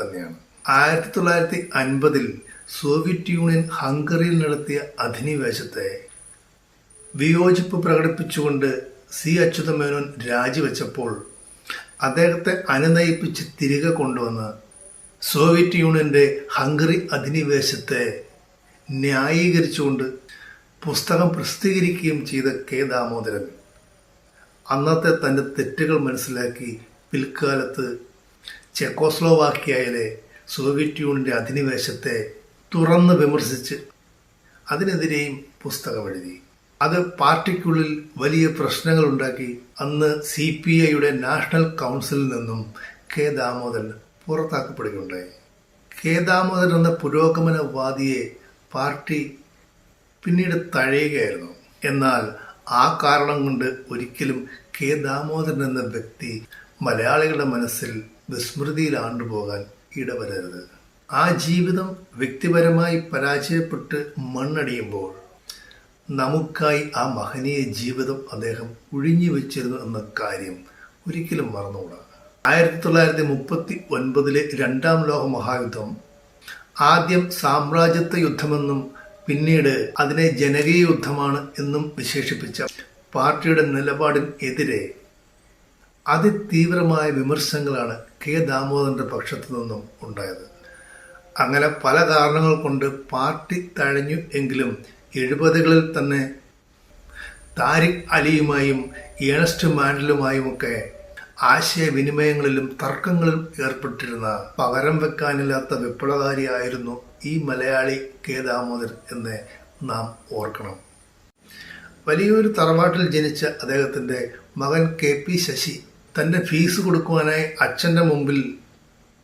തന്നെയാണ്. ആയിരത്തി തൊള്ളായിരത്തി അൻപതിൽ സോവിയറ്റ് യൂണിയൻ ഹംഗറിയിൽ നടത്തിയ അധിനിവേശത്തെ വിയോജിപ്പ് പ്രകടിപ്പിച്ചുകൊണ്ട് സി അച്യുതമേനോൻ രാജിവെച്ചപ്പോൾ അദ്ദേഹത്തെ അനുനയിപ്പിച്ച് തിരികെ കൊണ്ടുവന്ന് സോവിയറ്റ് യൂണിയന്റെ ഹംഗറി അധിനിവേശത്തെ ന്യായീകരിച്ചുകൊണ്ട് പുസ്തകം പ്രസിദ്ധീകരിക്കുകയും ചെയ്ത കെ ദാമോദരൻ. അന്നത്തെ തന്റെ തെറ്റുകൾ മനസ്സിലാക്കി പിൽക്കാലത്ത് ചെക്കോസ്ലോവാക്യയിലെ സോവിയറ്റ് യൂണിയന്റെ അധിനിവേശത്തെ തുറന്ന് വിമർശിച്ച് അതിനെതിരെയും പുസ്തകം എഴുതി. അത് പാർട്ടിക്കുള്ളിൽ വലിയ പ്രശ്നങ്ങൾ ഉണ്ടാക്കി അന്ന് സി പി ഐയുടെ നാഷണൽ കൗൺസിലിൽ നിന്നും കെ ദാമോദരൻ പുറത്താക്കപ്പെടുകയുണ്ടായി. കെ ദാമോദരൻ എന്ന പുരോഗമനവാദിയെ പാർട്ടി പിന്നീട് തഴയുകയായിരുന്നു. എന്നാൽ ആ കാരണം കൊണ്ട് ഒരിക്കലും കെ ദാമോദരൻ എന്ന വ്യക്തി മലയാളികളുടെ മനസ്സിൽ വിസ്മൃതിയിൽ ആണ്ടുപോകാൻ ഇടവരരുത്. ആ ജീവിതം വ്യക്തിപരമായി പരാജയപ്പെട്ട് മണ്ണടിയുമ്പോൾ നമുക്കായി ആ മഹനീയ ജീവിതം അദ്ദേഹം ഒഴിഞ്ഞു വെച്ചിരുന്നു എന്ന കാര്യം ഒരിക്കലും മറന്നുകൂടാ. ആയിരത്തി തൊള്ളായിരത്തി മുപ്പത്തി ഒൻപതിലെ രണ്ടാം ലോക മഹായുദ്ധം ആദ്യം സാമ്രാജ്യത്വ യുദ്ധമെന്നും പിന്നീട് അതിനെ ജനകീയ യുദ്ധമാണ് എന്നും വിശേഷിപ്പിച്ച പാർട്ടിയുടെ നിലപാടിന് എതിരെ അതിതീവ്രമായ വിമർശനങ്ങളാണ് കെ ദാമോദരന്റെ പക്ഷത്തു നിന്നും ഉണ്ടായത്. അങ്ങനെ പല കാരണങ്ങൾ കൊണ്ട് പാർട്ടി തഴഞ്ഞു എങ്കിലും എഴുപതുകളിൽ തന്നെ താരിഖ് അലിയുമായും ഏണസ്റ്റ് മാൻഡലുമായുമൊക്കെ ആശയവിനിമയങ്ങളിലും തർക്കങ്ങളിലും ഏർപ്പെട്ടിരുന്ന പകരം വെക്കാനില്ലാത്ത വിപ്ലവകാരിയായിരുന്നു ഈ മലയാളി കെ ദാമോദരൻ എന്ന് നാം ഓർക്കണം. വലിയൊരു തറവാട്ടിൽ ജനിച്ച അദ്ദേഹത്തിന്റെ മകൻ കെ പി ശശി തന്റെ ഫീസ് കൊടുക്കുവാനായി അച്ഛന്റെ മുമ്പിൽ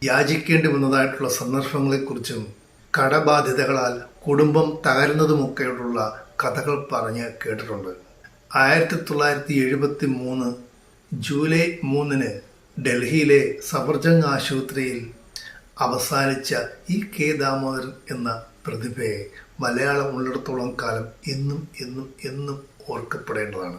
യാചിക്കേണ്ടി വന്നതായിട്ടുള്ള സന്ദർഭങ്ങളെക്കുറിച്ചും കടബാധ്യതകളാൽ കുടുംബം തകരുന്നതുമൊക്കെയുള്ള കഥകൾ പറഞ്ഞ് കേട്ടിട്ടുണ്ട്. ആയിരത്തി തൊള്ളായിരത്തി എഴുപത്തി മൂന്ന് ജൂലൈ മൂന്നിന് ഡൽഹിയിലെ സബർജംഗ് ആശുപത്രിയിൽ അവസാനിച്ച ഇ കെ ദാമോദരൻ എന്ന പ്രതിഭയെ മലയാളം ഉള്ളിടത്തോളം കാലം എന്നും എന്നും എന്നും ഓർക്കപ്പെടേണ്ടതാണ്.